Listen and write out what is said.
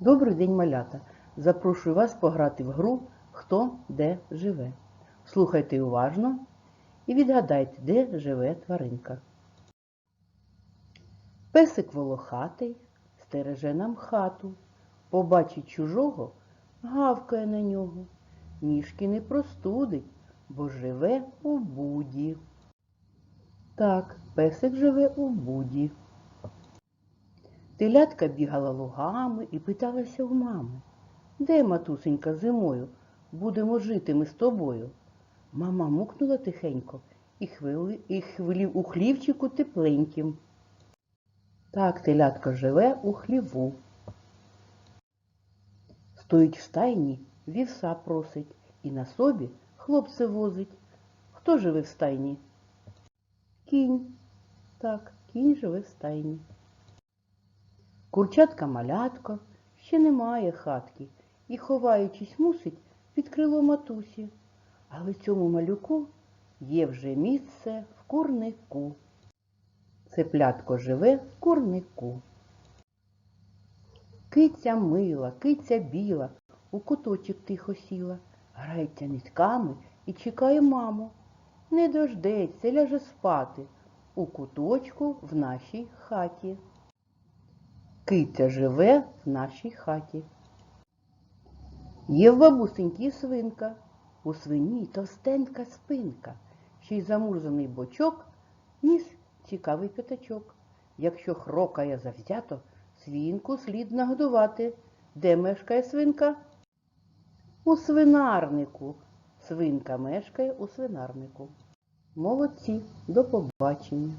Добрий день, малята! Запрошую вас пограти в гру Хто де живе. Слухайте уважно і відгадайте, де живе тваринка. Песик волохатий стереже нам хату. Побачить чужого, гавкає на нього. Ніжки не простудить, бо живе у буді. Так, песик живе у буді. Телятка бігала лугами і питалася в мами. Де, матусенька, зимою? Будемо жити ми з тобою. Мама мукнула тихенько і, хвили, і хвилів у хлівчику тепленьким. Так телятко живе у хліву. Стоїть в стайні, вівса просить і на собі хлопце возить. Хто живе в стайні? Кінь. Так, кінь живе в стайні. Курчатка малятко ще немає хатки і, ховаючись, мусить під крило матусі. Але цьому малюку є вже місце в курнику. Цеплятко живе в курнику. Киця мила, киця біла, у куточок тихо сіла, грається нитками і чекає маму. Не дождеться, ляже спати у куточку в нашій хаті. Киця живе в нашій хаті. Є в бабусенькій свинка, у свині товстенька спинка, ще й замурзаний бочок, ніс цікавий п'ятачок. Якщо хрокає завзято, свинку слід нагодувати. Де мешкає свинка? У свинарнику. Свинка мешкає у свинарнику. Молодці, до побачення.